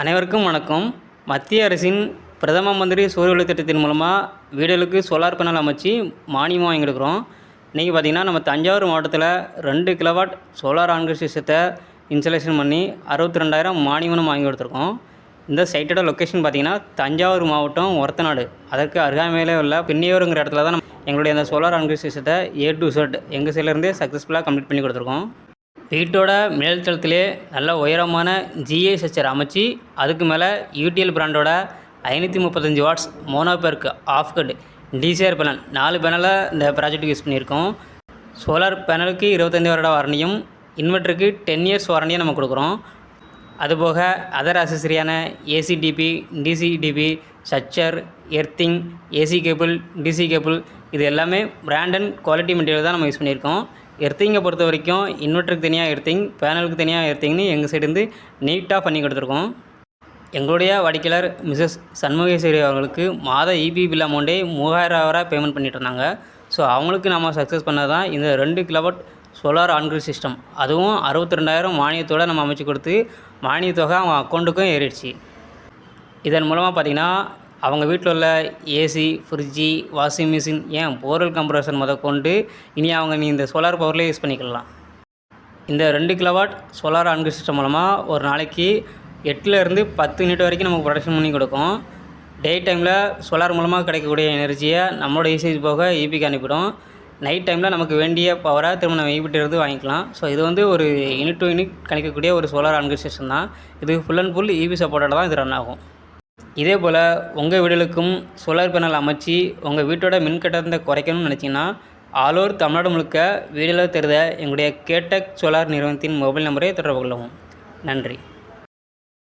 அனைவருக்கும் வணக்கம். மத்திய அரசின் பிரதம மந்திரி சூரிய ஒளி திட்டத்தின் மூலமாக வீடுகளுக்கு சோலார் பேனல் அமைச்சு மானியமாக வாங்கி கொடுக்குறோம் இன்றைக்கி பார்த்திங்கன்னா நம்ம தஞ்சாவூர் மாவட்டத்தில் ரெண்டு கிலோவாட் சோலார் ஆன்கர் சிஸ்டத்தை இன்ஸ்டலேஷன் பண்ணி அறுபத்தி ரெண்டாயிரம் மானியமும் வாங்கி கொடுத்துருக்கோம். இந்த சைட்டோட லொக்கேஷன் பார்த்திங்கன்னா தஞ்சாவூர் மாவட்டம் ஒரத்தநாடு. அதற்கு அருகாமையிலே உள்ள பின்னியூருங்கிற இடத்துல தான் நம்ம எங்களுடைய அந்த சோலார் ஆன்கர் சிஸ்டத்தை ஏ டு செட் எங்கள் சைட்லேருந்தே சக்ஸஸ்ஃபுல்லாக கம்ப்ளீட் பண்ணி கொடுத்துருக்கோம். வீட்டோட மேல்தளத்திலே நல்ல உயரமான ஜிஏ ஸ்ட்ரக்சர் அமைச்சு அதுக்கு மேலே யூடிஎல் பிராண்டோட ஐநூற்றி முப்பத்தஞ்சு watts monoperc half cut DCR panel நாலு பேனலை இந்த ப்ராஜெக்ட்டுக்கு யூஸ் பண்ணியிருக்கோம். சோலார் பேனலுக்கு இருபத்தஞ்சி வருட வாரண்டியும் இன்வெர்ட்டருக்கு டென் இயர்ஸ் வாரண்டியும் நம்ம கொடுக்குறோம். அதுபோக other அசசரியான ACDB DCDB structure earthing AC cable DC cable இது எல்லாமே பிராண்ட் அண்ட் குவாலிட்டி மெட்டீரியல் தான் நம்ம யூஸ் பண்ணியிருக்கோம். எர்த்திங்கை பொறுத்த வரைக்கும் இன்வெர்ட்டருக்கு தனியாக எர்த்திங் பேனலுக்கு தனியாக எர்த்திங்னு எங்கள் சைடுந்து நீட்டாக பண்ணி கொடுத்துருக்கோம். எங்களுடைய வாடிக்கையாளர் மிஸ்ஸஸ் சண்முகேஸ்வரி அவர்களுக்கு மாத இபி பில் அமௌண்ட்டே மூவாயிரம் ரூபா பேமெண்ட் பண்ணிட்டு இருந்தாங்க. ஸோ அவங்களுக்கு நம்ம சக்ஸஸ் பண்ணது தான் இந்த ரெண்டு கிலோவாட் சோலார் ஆன்கிரிட் சிஸ்டம் அதுவும் அறுபத்தி ரெண்டாயிரம் மானியத்தோடு நம்ம அமைச்சு கொடுத்து மானியத்தொகை அவங்க அக்கௌண்ட்டுக்கும் ஏறிடுச்சு. இதன் மூலமாக பார்த்திங்கன்னா அவங்க வீட்டில் உள்ள ஏசி ஃப்ரிட்ஜி வாஷிங் மிஷின் ஏன் போரல் கம்ப்ரஷன் முத கொண்டு இனி அவங்க நீ இந்த சோலார் பவர்லேயே யூஸ் பண்ணிக்கலாம். இந்த ரெண்டு கிலோவாட் சோலார் ஆன்கிரிட் சிஸ்டம் மூலமாக ஒரு நாளைக்கு எட்டுலேருந்து பத்து யூனிட் வரைக்கும் நமக்கு ப்ரொடக்ஷன் பண்ணி கொடுக்கும். டே டைமில் சோலார் மூலமாக கிடைக்கக்கூடிய எனர்ஜியை நம்மளோட யூசேஜ் போக ஈபிக்கு அனுப்பிடும். நைட் டைமில் நமக்கு வேண்டிய பவராக திரும்ப நம்ம ஈபிட்ட இருந்து வாங்கிக்கலாம். ஸோ இது வந்து ஒரு யூனிட் டு யூனிட் கணிக்கக்கூடிய ஒரு சோலார் ஆன்கிரிட் சிஸ்டம் தான். இது ஃபுல் அண்ட் ஃபுல் ஈபி சப்போர்ட்டோட தான் இது ரன் ஆகும். இதே போல் உங்கள் வீடுகளுக்கும் சோலார் பேனல் அமைச்சு உங்கள் வீட்டோட மின் கட்டணத்தை குறைக்கணும்னு நினச்சிங்கன்னா ஆல் ஓவர் தமிழ்நாடு முழுக்க வீடியோவில் தெரிந்த எங்களுடைய கேட்டக் சோலார் நிறுவனத்தின் மொபைல் நம்பரை தொடர்பு கொள்ளவும். நன்றி.